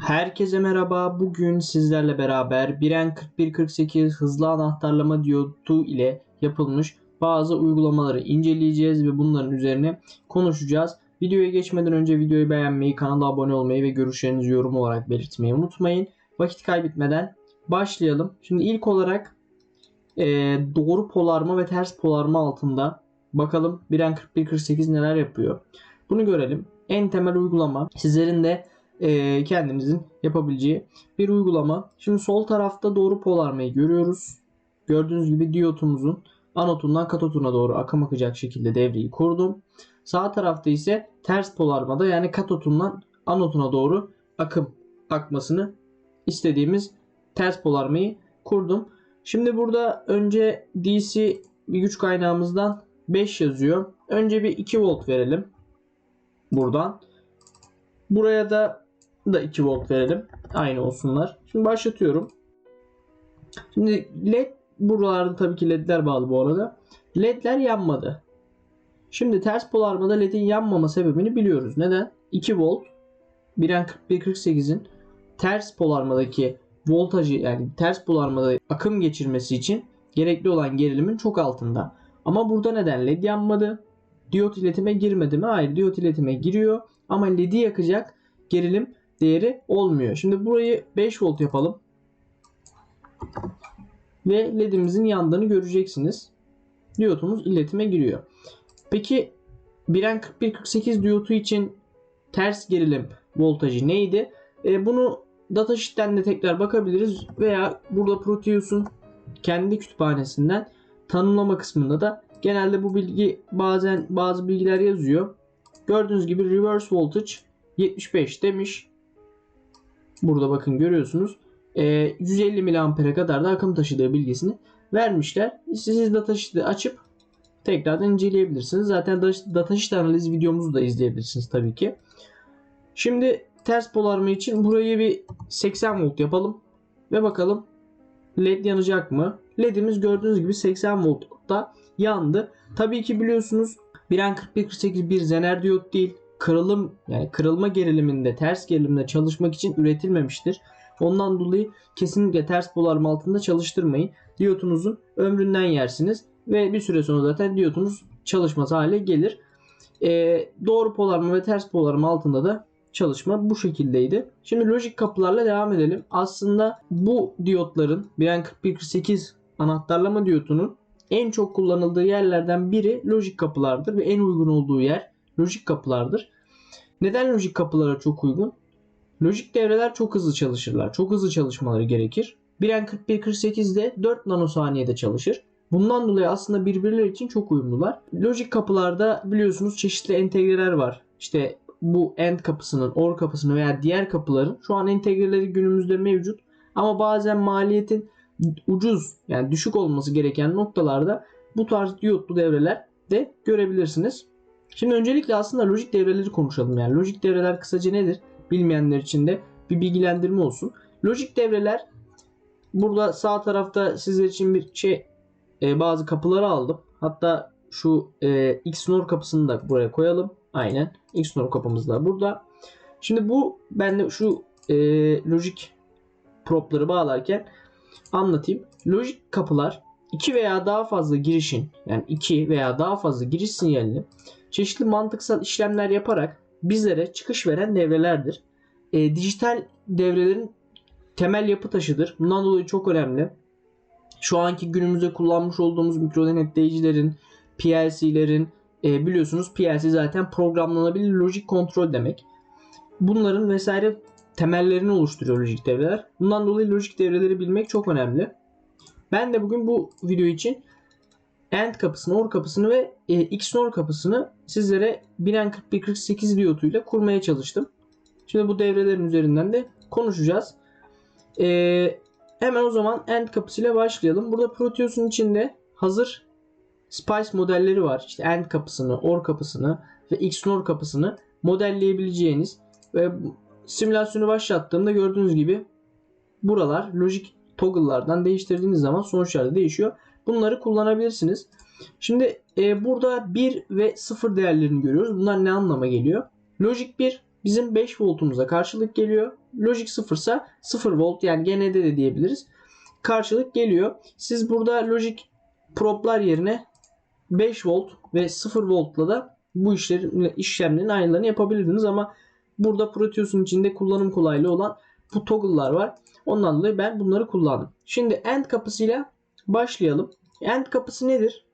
Herkese merhaba. Bugün sizlerle beraber Biren 4148 hızlı anahtarlama diyodu ile yapılmış bazı uygulamaları inceleyeceğiz ve bunların üzerine konuşacağız. Videoya geçmeden önce videoyu beğenmeyi, kanala abone olmayı ve görüşlerinizi yorum olarak belirtmeyi unutmayın. Vakit kaybetmeden başlayalım. Şimdi ilk olarak e, doğru polarma ve ters polarma altında bakalım Biren 4148 neler yapıyor. Bunu görelim. En temel uygulama sizlerin de e, kendimizin yapabileceği bir uygulama. Şimdi sol tarafta doğru polarmayı görüyoruz. Gördüğünüz gibi diyotumuzun anotundan katotuna doğru akım akacak şekilde devreyi kurdum. Sağ tarafta ise ters polarmada yani katotundan anotuna doğru akım akmasını istediğimiz ters polarmayı kurdum. Şimdi burada önce DC bir güç kaynağımızdan 5 yazıyor. Önce bir 2 volt verelim. Buradan. Buraya da da 2 volt verelim. Aynı olsunlar. Şimdi başlatıyorum. Şimdi led buralarda tabii ki ledler bağlı bu arada. Ledler yanmadı. Şimdi ters polarmada ledin yanmama sebebini biliyoruz. Neden? 2 volt 1N4148'in ters polarmadaki voltajı yani ters polarmada akım geçirmesi için gerekli olan gerilimin çok altında. Ama burada neden led yanmadı? Diyot iletime girmedi mi? Hayır diyot iletime giriyor ama ledi yakacak gerilim değeri olmuyor. Şimdi burayı 5 volt yapalım. Ve ledimizin yandığını göreceksiniz. Diyotumuz iletime giriyor. Peki Biren 4148 diyotu için ters gerilim voltajı neydi? E, bunu datasheet'ten de tekrar bakabiliriz veya burada Proteus'un kendi kütüphanesinden tanımlama kısmında da genelde bu bilgi bazen bazı bilgiler yazıyor. Gördüğünüz gibi reverse voltage 75 demiş. Burada bakın görüyorsunuz. E, 150 miliampere kadar da akım taşıdığı bilgisini vermişler. Siz datasheet'i açıp tekrardan inceleyebilirsiniz. Zaten datasheet analiz videomuzu da izleyebilirsiniz tabii ki. Şimdi ters polarma için burayı bir 80 volt yapalım ve bakalım led yanacak mı? Ledimiz gördüğünüz gibi 80 voltta yandı. Tabii ki biliyorsunuz 1N4148 bir zener diyot değil. Kırılım yani kırılma geriliminde ters gerilimde çalışmak için üretilmemiştir. Ondan dolayı kesinlikle ters polarma altında çalıştırmayın. Diyotunuzun ömründen yersiniz ve bir süre sonra zaten diyotunuz çalışmaz hale gelir. Ee, doğru polarma ve ters polarma altında da çalışma bu şekildeydi. Şimdi lojik kapılarla devam edelim. Aslında bu diyotların BN4148 anahtarlama diyotunun en çok kullanıldığı yerlerden biri lojik kapılardır ve en uygun olduğu yer lojik kapılardır. Neden lojik kapılara çok uygun? Lojik devreler çok hızlı çalışırlar. Çok hızlı çalışmaları gerekir. BN4148'de 4 nanosaniyede çalışır. Bundan dolayı aslında birbirleri için çok uyumlular. Lojik kapılarda biliyorsunuz çeşitli entegreler var. İşte bu end kapısının, or kapısının veya diğer kapıların şu an entegreleri günümüzde mevcut. Ama bazen maliyetin ucuz yani düşük olması gereken noktalarda bu tarz diyotlu devreler de görebilirsiniz. Şimdi öncelikle aslında lojik devreleri konuşalım. Yani lojik devreler kısaca nedir? Bilmeyenler için de bir bilgilendirme olsun. Lojik devreler burada sağ tarafta sizler için bir şey e, bazı kapıları aldım. Hatta şu e, XNOR kapısını da buraya koyalım. Aynen. XNOR kapımız da burada. Şimdi bu ben de şu e, lojik propları bağlarken anlatayım. Lojik kapılar iki veya daha fazla girişin yani iki veya daha fazla giriş sinyalini çeşitli mantıksal işlemler yaparak bizlere çıkış veren devrelerdir. E, dijital devrelerin temel yapı taşıdır. Bundan dolayı çok önemli. Şu anki günümüzde kullanmış olduğumuz mikro denetleyicilerin, PLC'lerin e, biliyorsunuz PLC zaten programlanabilir lojik kontrol demek. Bunların vesaire temellerini oluşturuyor lojik devreler. Bundan dolayı lojik devreleri bilmek çok önemli. Ben de bugün bu video için AND kapısını, OR kapısını ve e, XNOR kapısını sizlere Biren 4148 diyotuyla kurmaya çalıştım. Şimdi bu devrelerin üzerinden de konuşacağız. E, hemen o zaman AND kapısıyla başlayalım. Burada Proteus'un içinde hazır Spice modelleri var. İşte AND kapısını, OR kapısını ve XNOR kapısını modelleyebileceğiniz ve simülasyonu başlattığımda gördüğünüz gibi buralar lojik toggle'lardan değiştirdiğiniz zaman sonuçlar değişiyor. Bunları kullanabilirsiniz. Şimdi e, burada 1 ve 0 değerlerini görüyoruz. Bunlar ne anlama geliyor? Lojik 1 bizim 5 voltumuza karşılık geliyor. Logic 0 ise 0 volt yani GND de diyebiliriz. Karşılık geliyor. Siz burada Logic problar yerine 5 volt ve 0 voltla da bu işlerin, işlemlerin aynılarını yapabilirdiniz ama burada Proteus'un içinde kullanım kolaylığı olan bu toggle'lar var. Ondan dolayı ben bunları kullandım. Şimdi AND kapısıyla başlayalım. AND kapısı nedir?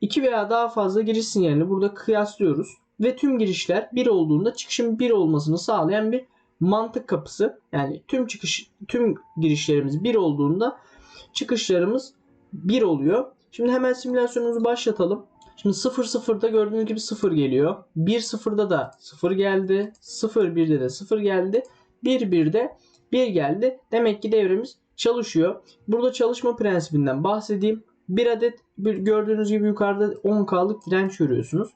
2 veya daha fazla giriş sinyalini burada kıyaslıyoruz. Ve tüm girişler 1 olduğunda çıkışın 1 olmasını sağlayan bir mantık kapısı. Yani tüm çıkış tüm girişlerimiz 1 olduğunda çıkışlarımız 1 oluyor. Şimdi hemen simülasyonumuzu başlatalım. Şimdi 0 0'da gördüğünüz gibi 0 geliyor. 1 0'da da 0 geldi. 0 1'de de 0 geldi. 1 1'de 1 geldi. Demek ki devremiz çalışıyor. Burada çalışma prensibinden bahsedeyim. Bir adet gördüğünüz gibi yukarıda 10K'lık direnç görüyorsunuz.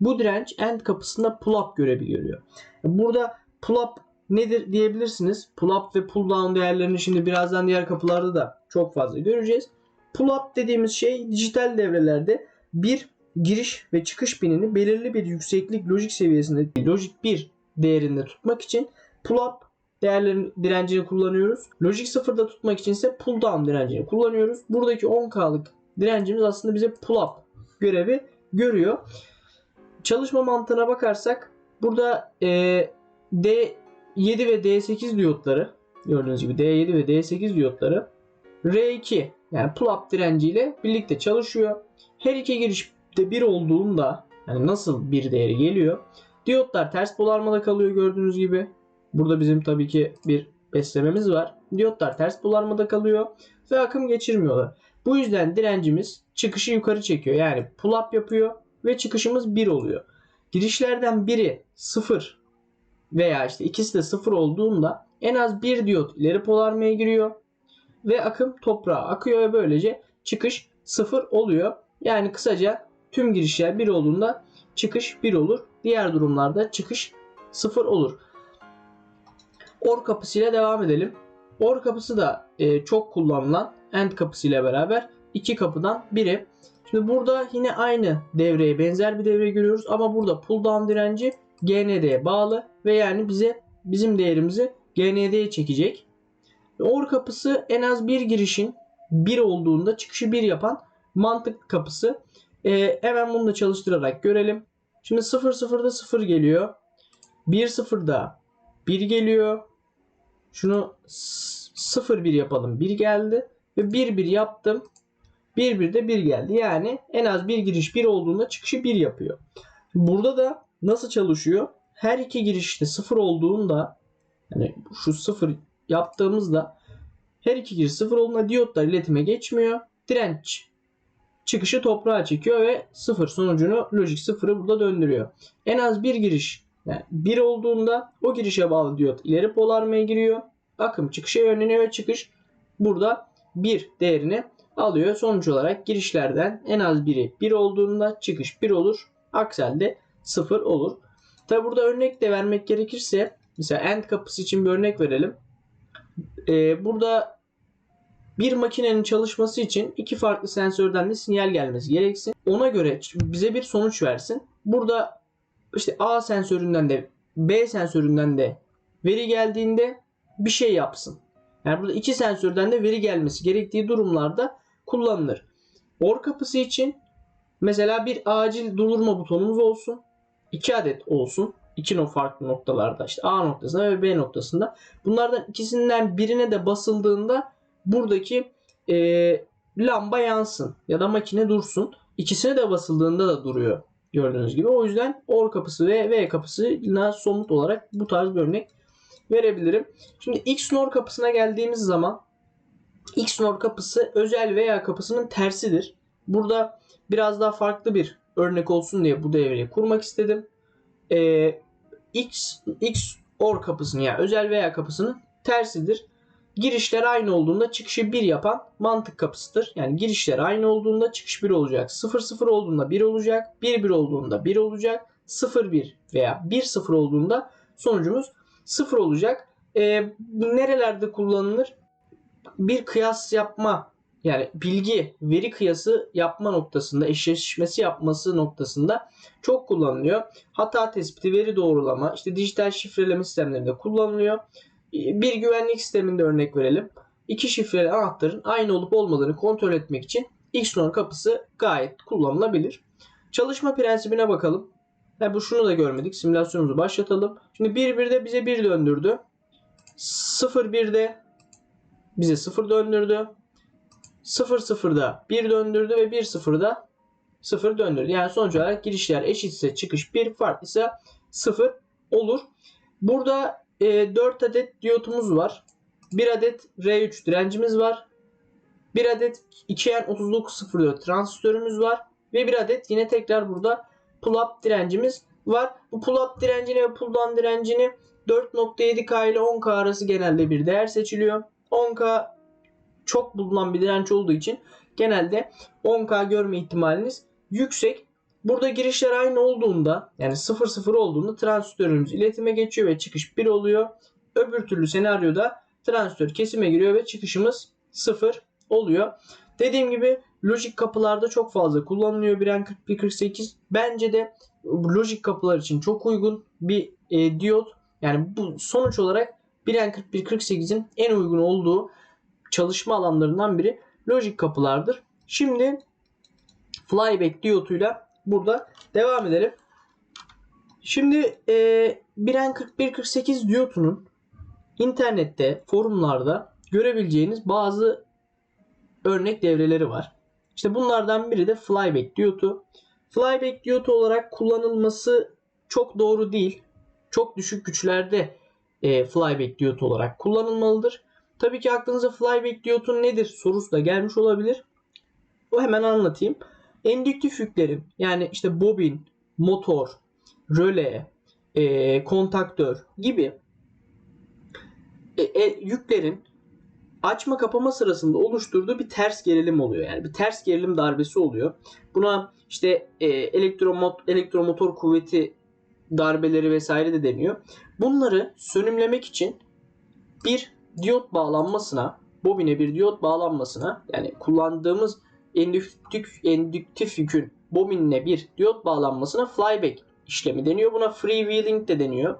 Bu direnç end kapısında pull up görevi görüyor. Burada pull up nedir diyebilirsiniz. Pull up ve pull down değerlerini şimdi birazdan diğer kapılarda da çok fazla göreceğiz. Pull up dediğimiz şey dijital devrelerde bir giriş ve çıkış pinini belirli bir yükseklik lojik seviyesinde lojik 1 değerinde tutmak için pull up değerlerin direncini kullanıyoruz. Lojik 0'da tutmak için ise pull down direncini kullanıyoruz. Buradaki 10K'lık direncimiz aslında bize pull up görevi görüyor. Çalışma mantığına bakarsak burada e, D7 ve D8 diyotları gördüğünüz gibi D7 ve D8 diyotları R2 yani pull up direnciyle birlikte çalışıyor. Her iki girişte bir olduğunda yani nasıl bir değeri geliyor? Diyotlar ters polarmada kalıyor gördüğünüz gibi. Burada bizim tabii ki bir beslememiz var. Diyotlar ters polarmada kalıyor ve akım geçirmiyorlar. Bu yüzden direncimiz çıkışı yukarı çekiyor. Yani pull up yapıyor ve çıkışımız 1 oluyor. Girişlerden biri 0 veya işte ikisi de 0 olduğunda en az bir diyot ileri polarmaya giriyor ve akım toprağa akıyor ve böylece çıkış 0 oluyor. Yani kısaca tüm girişler 1 olduğunda çıkış 1 olur. Diğer durumlarda çıkış 0 olur. OR kapısıyla devam edelim. OR kapısı da e, çok kullanılan AND kapısıyla beraber iki kapıdan biri. Şimdi burada yine aynı devreye benzer bir devre görüyoruz ama burada pull down direnci GND'ye bağlı ve yani bize bizim değerimizi GND'ye çekecek. OR kapısı en az bir girişin 1 olduğunda çıkışı 1 yapan mantık kapısı. Ee, hemen bunu da çalıştırarak görelim. Şimdi 0 0'da 0 geliyor. 1 0'da 1 geliyor. Şunu 0 1 yapalım. 1 geldi. Ve 1 1 yaptım. 1 1 de 1 geldi. Yani en az bir giriş 1 olduğunda çıkışı 1 yapıyor. Burada da nasıl çalışıyor? Her iki girişte 0 olduğunda yani şu 0 yaptığımızda her iki giriş 0 olduğunda diyotlar iletime geçmiyor. Direnç çıkışı toprağa çekiyor ve 0 sonucunu lojik 0'ı burada döndürüyor. En az bir giriş yani 1 olduğunda o girişe bağlı diyot ileri polarmaya giriyor. Akım çıkışa yönleniyor ve çıkış burada 1 değerini alıyor. Sonuç olarak girişlerden en az biri 1 olduğunda çıkış 1 olur. Akselde 0 olur. Tabi burada örnek de vermek gerekirse mesela end kapısı için bir örnek verelim. Ee, burada bir makinenin çalışması için iki farklı sensörden de sinyal gelmesi gereksin. Ona göre bize bir sonuç versin. Burada işte A sensöründen de B sensöründen de veri geldiğinde bir şey yapsın. Yani burada iki sensörden de veri gelmesi gerektiği durumlarda kullanılır. OR kapısı için mesela bir acil durdurma butonumuz olsun. 2 adet olsun. İki farklı noktalarda işte A noktasında ve B noktasında. Bunlardan ikisinden birine de basıldığında buradaki e, lamba yansın ya da makine dursun. İkisine de basıldığında da duruyor gördüğünüz gibi. O yüzden OR kapısı ve V kapısına somut olarak bu tarz bir örnek verebilirim. Şimdi XNOR kapısına geldiğimiz zaman XNOR kapısı özel veya kapısının tersidir. Burada biraz daha farklı bir örnek olsun diye bu devreyi kurmak istedim. Ee, X, XOR kapısının yani özel veya kapısının tersidir. Girişler aynı olduğunda çıkışı 1 yapan mantık kapısıdır. Yani girişler aynı olduğunda çıkış 1 olacak. 0 0 olduğunda 1 olacak. 1 1 olduğunda 1 olacak. 0 1 veya 1 0 olduğunda sonucumuz 0 olacak. Ee, nerelerde kullanılır? Bir kıyas yapma yani bilgi, veri kıyası yapma noktasında, eşleşmesi yapması noktasında çok kullanılıyor. Hata tespiti, veri doğrulama, işte dijital şifreleme sistemlerinde kullanılıyor. Bir güvenlik sisteminde örnek verelim. İki şifreli anahtarın aynı olup olmadığını kontrol etmek için XNOR kapısı gayet kullanılabilir. Çalışma prensibine bakalım. Ha, bu şunu da görmedik. Simülasyonumuzu başlatalım. Şimdi 1 1'de bize 1 döndürdü. 0 1'de bize 0 döndürdü. 0 0'da 1 döndürdü ve 1 0'da 0 döndürdü. Yani sonuç olarak girişler eşitse çıkış 1 farklıysa 0 olur. Burada e, 4 adet diyotumuz var. 1 adet R3 direncimiz var. 1 adet 2N3904 transistörümüz var. Ve 1 adet yine tekrar burada pull-up direncimiz var. Bu pull-up direncini ve pull-down direncini 4.7K ile 10K arası genelde bir değer seçiliyor. 10K çok bulunan bir direnç olduğu için genelde 10K görme ihtimaliniz yüksek. Burada girişler aynı olduğunda yani 0-0 olduğunda transistörümüz iletime geçiyor ve çıkış 1 oluyor. Öbür türlü senaryoda transistör kesime giriyor ve çıkışımız 0 oluyor. Dediğim gibi lojik kapılarda çok fazla kullanılıyor Biren 4148. Bence de lojik kapılar için çok uygun bir e, diyot. Yani bu sonuç olarak Biren 4148'in en uygun olduğu çalışma alanlarından biri lojik kapılardır. Şimdi flyback diyotuyla burada devam edelim. Şimdi e, Biren 4148 diyotunun internette, forumlarda görebileceğiniz bazı örnek devreleri var. İşte bunlardan biri de flyback diyotu. Flyback diyotu olarak kullanılması çok doğru değil. Çok düşük güçlerde e, flyback diyotu olarak kullanılmalıdır. Tabii ki aklınıza flyback diyotun nedir sorusu da gelmiş olabilir. O hemen anlatayım. Endüktif yüklerin yani işte bobin, motor, röle, e, kontaktör gibi e, e, yüklerin açma kapama sırasında oluşturduğu bir ters gerilim oluyor. Yani bir ters gerilim darbesi oluyor. Buna işte e, elektromot, elektromotor kuvveti darbeleri vesaire de deniyor. Bunları sönümlemek için bir diyot bağlanmasına, bobine bir diyot bağlanmasına yani kullandığımız endüktif, endüktif yükün bobinine bir diyot bağlanmasına flyback işlemi deniyor. Buna freewheeling de deniyor.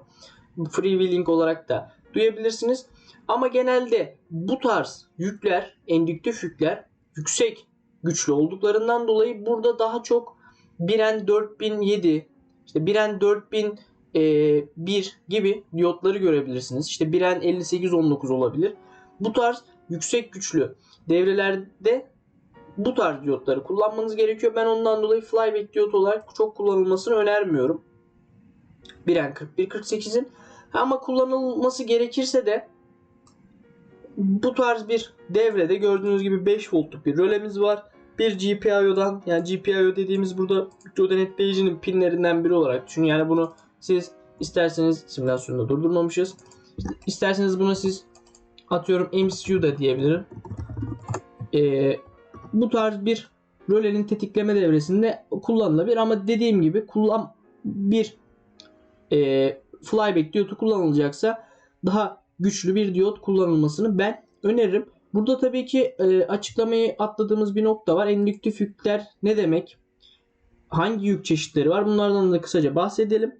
Freewheeling olarak da duyabilirsiniz. Ama genelde bu tarz yükler, endüktif yükler yüksek güçlü olduklarından dolayı burada daha çok Biren 4007, işte Biren 4001 gibi diyotları görebilirsiniz. İşte Biren 5819 olabilir. Bu tarz yüksek güçlü devrelerde bu tarz diyotları kullanmanız gerekiyor. Ben ondan dolayı flyback diyot olarak çok kullanılmasını önermiyorum. Biren 4148'in. Ama kullanılması gerekirse de bu tarz bir devrede gördüğünüz gibi 5 voltluk bir rölemiz var. Bir GPIO'dan yani GPIO dediğimiz burada mikro denetleyicinin pinlerinden biri olarak düşünün. Yani bunu siz isterseniz simülasyonda durdurmamışız. İsterseniz bunu siz atıyorum MCU da diyebilirim. Ee, bu tarz bir rölenin tetikleme devresinde kullanılabilir ama dediğim gibi kullan bir e, flyback diyotu kullanılacaksa daha güçlü bir diyot kullanılmasını ben öneririm. Burada tabii ki e, açıklamayı atladığımız bir nokta var. Endüktif yükler ne demek? Hangi yük çeşitleri var? Bunlardan da kısaca bahsedelim.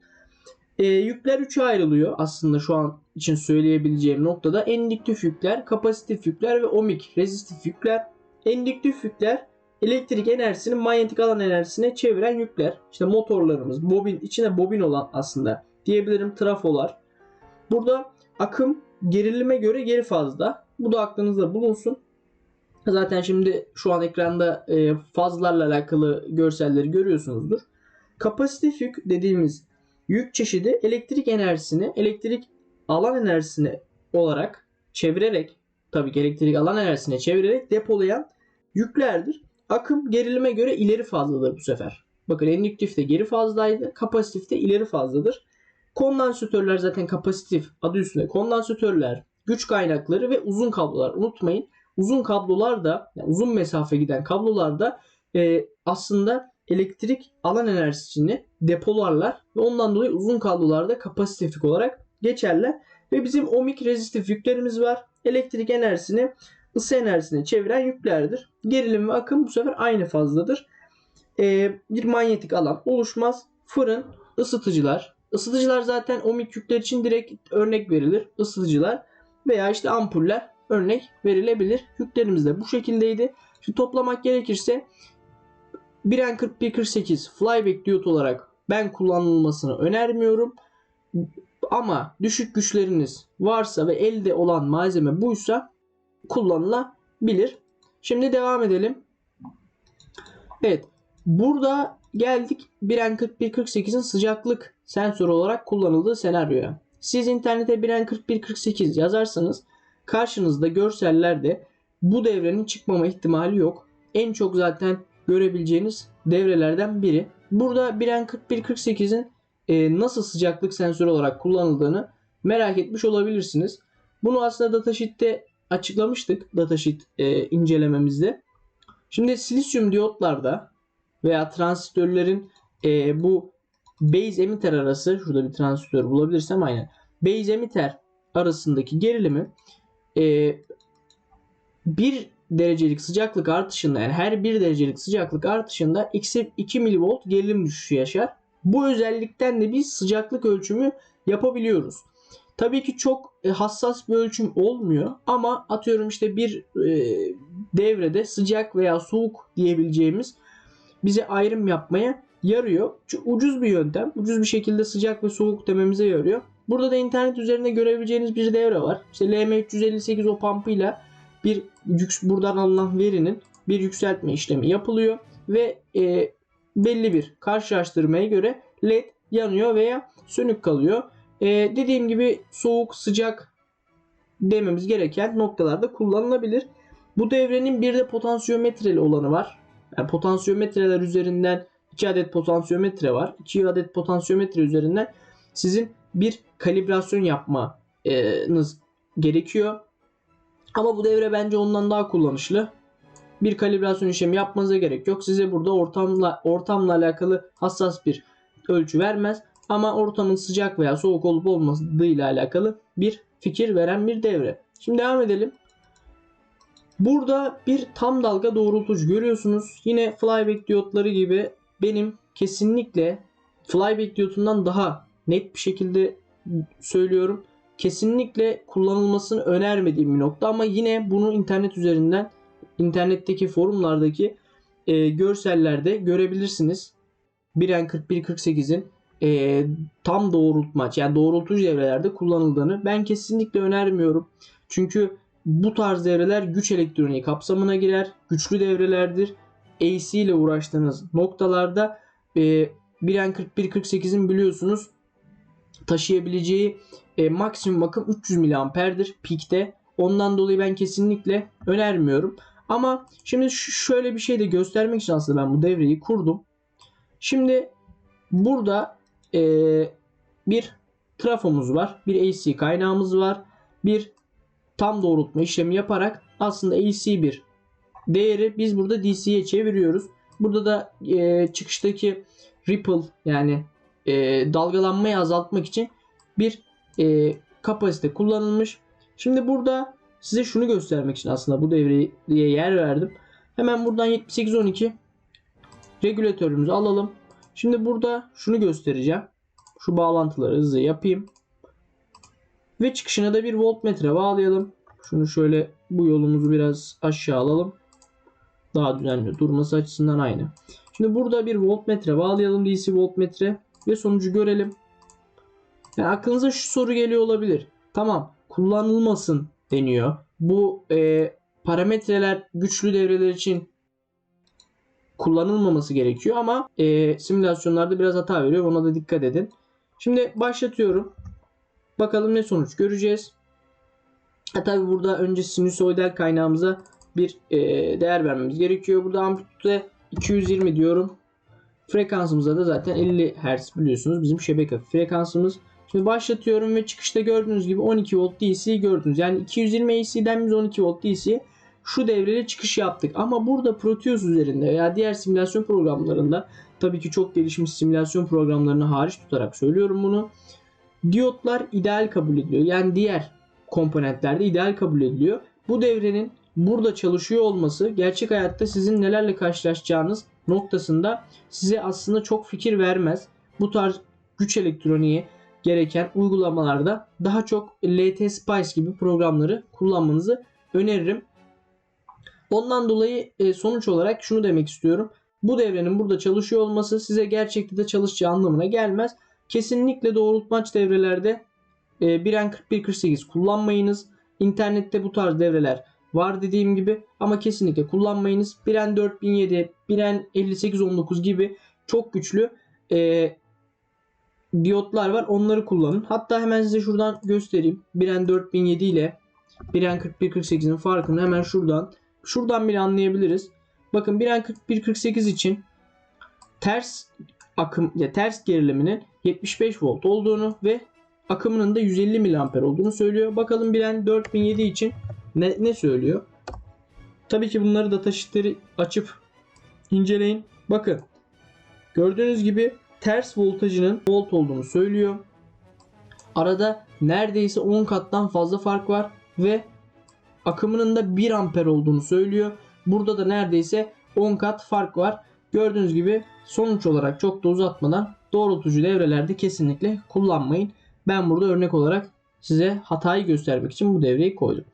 E, yükler 3'e ayrılıyor aslında şu an için söyleyebileceğim noktada. Endüktif yükler, kapasitif yükler ve ohmik rezistif yükler. Endüktif yükler elektrik enerjisini manyetik alan enerjisine çeviren yükler. İşte motorlarımız, bobin, içine bobin olan aslında diyebilirim trafolar. Burada akım gerilime göre geri fazla. Bu da aklınızda bulunsun. Zaten şimdi şu an ekranda e, fazlarla alakalı görselleri görüyorsunuzdur. Kapasitif yük dediğimiz yük çeşidi elektrik enerjisini elektrik alan enerjisini olarak çevirerek tabii ki elektrik alan enerjisine çevirerek depolayan yüklerdir. Akım gerilime göre ileri fazladır bu sefer. Bakın endüktifte geri fazlaydı. Kapasitifte ileri fazladır. Kondansatörler zaten kapasitif adı üstünde. Kondansatörler, güç kaynakları ve uzun kablolar. Unutmayın uzun kablolar da yani uzun mesafe giden kablolarda e, aslında elektrik alan enerjisini depolarlar ve ondan dolayı uzun kablolarda kapasitifik olarak geçerler. Ve bizim ohmik rezistif yüklerimiz var. Elektrik enerjisini ısı enerjisine çeviren yüklerdir. Gerilim ve akım bu sefer aynı fazladır. Ee, bir manyetik alan oluşmaz. Fırın, ısıtıcılar. Isıtıcılar zaten ohmik yükler için direkt örnek verilir. Isıtıcılar veya işte ampuller örnek verilebilir. Yüklerimiz de bu şekildeydi. Şimdi toplamak gerekirse 1N4148 flyback diyot olarak ben kullanılmasını önermiyorum. Ama düşük güçleriniz varsa ve elde olan malzeme buysa kullanılabilir. Şimdi devam edelim. Evet. Burada geldik 1N4148'in sıcaklık sensörü olarak kullanıldığı senaryoya. Siz internete 1N4148 yazarsanız karşınızda görsellerde bu devrenin çıkmama ihtimali yok. En çok zaten görebileceğiniz devrelerden biri. Burada 1N4148'in e, nasıl sıcaklık sensörü olarak kullanıldığını merak etmiş olabilirsiniz. Bunu aslında datasheet'te açıklamıştık datasheet e, incelememizde. Şimdi silisyum diyotlarda veya transistörlerin e, bu base emitter arası şurada bir transistör bulabilirsem aynen. Base emitter arasındaki gerilimi e, bir derecelik sıcaklık artışında yani her bir derecelik sıcaklık artışında eksi 2 milivolt gerilim düşüşü yaşar. Bu özellikten de biz sıcaklık ölçümü yapabiliyoruz. Tabii ki çok e, hassas bir ölçüm olmuyor ama atıyorum işte bir e, devrede sıcak veya soğuk diyebileceğimiz bize ayrım yapmaya yarıyor. Çünkü ucuz bir yöntem. Ucuz bir şekilde sıcak ve soğuk dememize yarıyor. Burada da internet üzerinde görebileceğiniz bir devre var. İşte LM358 o pampıyla bir buradan alınan verinin bir yükseltme işlemi yapılıyor ve e, belli bir karşılaştırmaya göre led yanıyor veya sönük kalıyor. E, dediğim gibi soğuk sıcak dememiz gereken noktalarda kullanılabilir. Bu devrenin bir de potansiyometreli olanı var. Yani potansiyometreler üzerinden 2 adet potansiyometre var. 2 adet potansiyometre üzerinden sizin bir kalibrasyon yapmanız gerekiyor. Ama bu devre bence ondan daha kullanışlı. Bir kalibrasyon işlemi yapmanıza gerek yok. Size burada ortamla ortamla alakalı hassas bir ölçü vermez. Ama ortamın sıcak veya soğuk olup olmadığı ile alakalı bir fikir veren bir devre. Şimdi devam edelim. Burada bir tam dalga doğrultucu görüyorsunuz. Yine flyback diyotları gibi benim kesinlikle flyback diyotundan daha net bir şekilde söylüyorum. Kesinlikle kullanılmasını önermediğim bir nokta ama yine bunu internet üzerinden internetteki forumlardaki e, görsellerde görebilirsiniz. 1N4148'in e, tam doğrultma yani doğrultucu devrelerde kullanıldığını ben kesinlikle önermiyorum. Çünkü bu tarz devreler güç elektroniği kapsamına girer. Güçlü devrelerdir. AC ile uğraştığınız noktalarda e, 1N4148'in biliyorsunuz taşıyabileceği e, maksimum akım 300 miliamperdir pikte. Ondan dolayı ben kesinlikle önermiyorum. Ama şimdi şöyle bir şey de göstermek için aslında ben bu devreyi kurdum. Şimdi burada e, bir trafomuz var. Bir AC kaynağımız var. Bir tam doğrultma işlemi yaparak aslında AC1 değeri biz burada DC'ye çeviriyoruz. Burada da e, çıkıştaki ripple yani e, dalgalanmayı azaltmak için bir e, kapasite kullanılmış. Şimdi burada size şunu göstermek için aslında bu devreye yer verdim. Hemen buradan 7812 regülatörümüzü alalım. Şimdi burada şunu göstereceğim. Şu bağlantıları hızlı yapayım. Ve çıkışına da bir voltmetre bağlayalım. Şunu şöyle bu yolumuzu biraz aşağı alalım. Daha düzenli durması açısından aynı. Şimdi burada bir voltmetre bağlayalım. DC voltmetre. Ve sonucu görelim. Yani aklınıza şu soru geliyor olabilir. Tamam kullanılmasın deniyor. Bu e, parametreler güçlü devreler için kullanılmaması gerekiyor ama e, simülasyonlarda biraz hata veriyor. Ona da dikkat edin. Şimdi başlatıyorum. Bakalım ne sonuç göreceğiz. Ha, tabi burada önce sinüsoidal kaynağımıza bir e, değer vermemiz gerekiyor. Burada amplitüde 220 diyorum. Frekansımıza da zaten 50 Hz biliyorsunuz bizim şebeke frekansımız. Şimdi başlatıyorum ve çıkışta gördüğünüz gibi 12 volt DC gördünüz. Yani 220 AC'den biz 12 volt DC şu devreli çıkış yaptık. Ama burada Proteus üzerinde veya diğer simülasyon programlarında tabii ki çok gelişmiş simülasyon programlarını hariç tutarak söylüyorum bunu. Diyotlar ideal kabul ediliyor. Yani diğer komponentlerde ideal kabul ediliyor. Bu devrenin burada çalışıyor olması gerçek hayatta sizin nelerle karşılaşacağınız noktasında size aslında çok fikir vermez. Bu tarz güç elektroniği gereken uygulamalarda daha çok LT Spice gibi programları kullanmanızı öneririm. Ondan dolayı e, sonuç olarak şunu demek istiyorum. Bu devrenin burada çalışıyor olması size gerçekte de çalışacağı anlamına gelmez. Kesinlikle doğrultmaç devrelerde e, Biren 4148 kullanmayınız. İnternette bu tarz devreler var dediğim gibi ama kesinlikle kullanmayınız. Biren 4007, Biren 5819 gibi çok güçlü e, diyotlar var. Onları kullanın. Hatta hemen size şuradan göstereyim. Biren 4007 ile Biren 4148'in farkını hemen şuradan şuradan bile anlayabiliriz. Bakın Biren 4148 için ters akım ya ters geriliminin 75 volt olduğunu ve akımının da 150 miliamper olduğunu söylüyor. Bakalım Biren 4007 için ne, ne söylüyor? Tabii ki bunları da taşıtları açıp inceleyin. Bakın gördüğünüz gibi ters voltajının volt olduğunu söylüyor. Arada neredeyse 10 kattan fazla fark var ve akımının da 1 amper olduğunu söylüyor. Burada da neredeyse 10 kat fark var. Gördüğünüz gibi sonuç olarak çok da uzatmadan doğrultucu devrelerde kesinlikle kullanmayın. Ben burada örnek olarak size hatayı göstermek için bu devreyi koydum.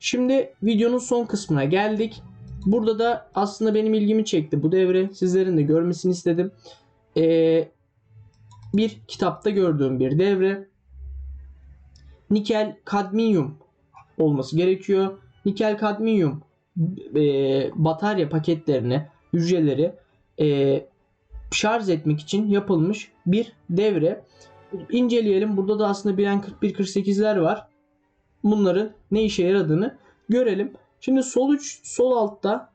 Şimdi videonun son kısmına geldik. Burada da aslında benim ilgimi çekti bu devre. Sizlerin de görmesini istedim. Ee, bir kitapta gördüğüm bir devre. Nikel kadmiyum olması gerekiyor. Nikel kadmiyum e, batarya paketlerini, hücreleri e, şarj etmek için yapılmış bir devre. İnceleyelim. Burada da aslında biren 4148'ler var. Bunların ne işe yaradığını görelim. Şimdi sol uç sol altta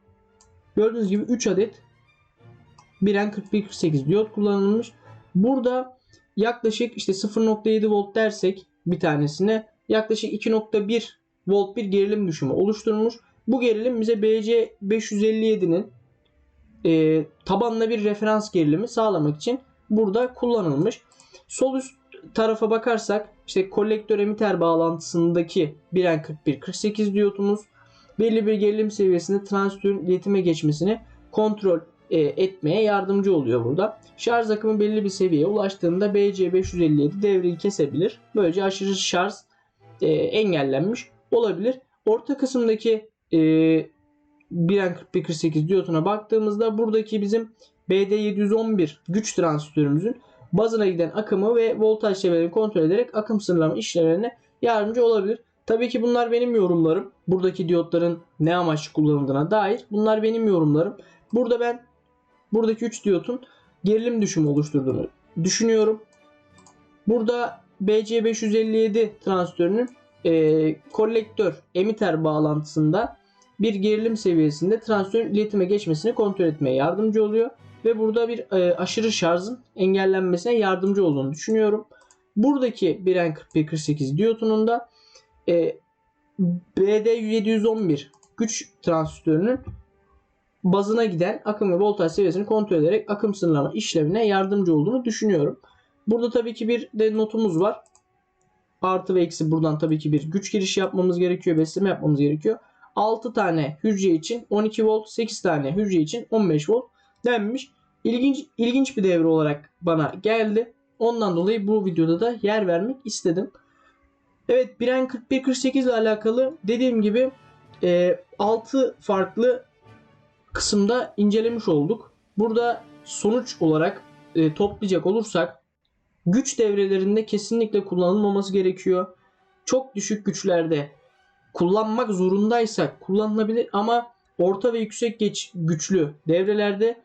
gördüğünüz gibi 3 adet biren 4148 diyot kullanılmış. Burada yaklaşık işte 0.7 volt dersek bir tanesine yaklaşık 2.1 volt bir gerilim düşümü oluşturmuş. Bu gerilim bize BC 557'nin e, tabanla bir referans gerilimi sağlamak için burada kullanılmış. Sol üst tarafa bakarsak işte kolektör emiter bağlantısındaki biren 4148 diyotumuz belli bir gerilim seviyesinde transistörün iletime geçmesini kontrol e, etmeye yardımcı oluyor burada. Şarj akımı belli bir seviyeye ulaştığında BC557 devreyi kesebilir. Böylece aşırı şarj e, engellenmiş olabilir. Orta kısımdaki e, Biren 4148 diyotuna baktığımızda buradaki bizim BD711 güç transistörümüzün bazına giden akımı ve voltaj seviyelerini kontrol ederek akım sınırlama işlemlerine yardımcı olabilir. Tabii ki bunlar benim yorumlarım. Buradaki diyotların ne amaçlı kullanıldığına dair. Bunlar benim yorumlarım. Burada ben buradaki 3 diyotun gerilim düşümü oluşturduğunu düşünüyorum. Burada BC557 transistörünün e, kolektör emiter bağlantısında bir gerilim seviyesinde transistörün iletime geçmesini kontrol etmeye yardımcı oluyor. Ve burada bir e, aşırı şarjın engellenmesine yardımcı olduğunu düşünüyorum. Buradaki Biren 4148 diyotunun da e, BD711 güç transistörünün bazına giden akım ve voltaj seviyesini kontrol ederek akım sınırlama işlemine yardımcı olduğunu düşünüyorum. Burada tabii ki bir de notumuz var. Artı ve eksi buradan tabii ki bir güç girişi yapmamız gerekiyor. Besleme yapmamız gerekiyor. 6 tane hücre için 12 volt, 8 tane hücre için 15 volt denmiş. İlginç, ilginç bir devre olarak bana geldi. Ondan dolayı bu videoda da yer vermek istedim. Evet Biren 4148 ile alakalı dediğim gibi e, 6 farklı kısımda incelemiş olduk. Burada sonuç olarak e, toplayacak olursak güç devrelerinde kesinlikle kullanılmaması gerekiyor. Çok düşük güçlerde kullanmak zorundaysak kullanılabilir ama orta ve yüksek geç güçlü devrelerde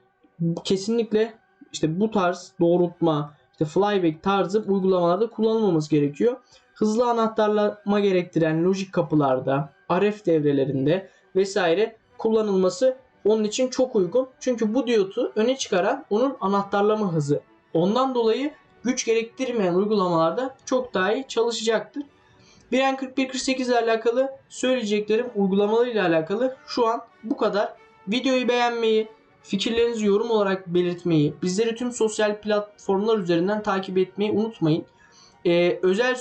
kesinlikle işte bu tarz doğrultma, işte flyback tarzı uygulamalarda kullanılmaması gerekiyor. Hızlı anahtarlama gerektiren lojik kapılarda, RF devrelerinde vesaire kullanılması onun için çok uygun. Çünkü bu diyotu öne çıkaran onun anahtarlama hızı. Ondan dolayı güç gerektirmeyen uygulamalarda çok daha iyi çalışacaktır. Biren 4148 ile alakalı söyleyeceklerim uygulamalarıyla alakalı şu an bu kadar. Videoyu beğenmeyi, fikirlerinizi yorum olarak belirtmeyi, bizleri tüm sosyal platformlar üzerinden takip etmeyi unutmayın. Ee, özel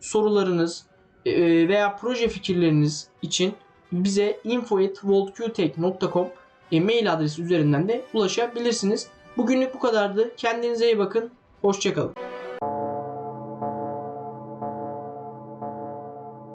sorularınız e, veya proje fikirleriniz için bize info.voltqtech.com e-mail adresi üzerinden de ulaşabilirsiniz. Bugünlük bu kadardı. Kendinize iyi bakın. Hoşçakalın.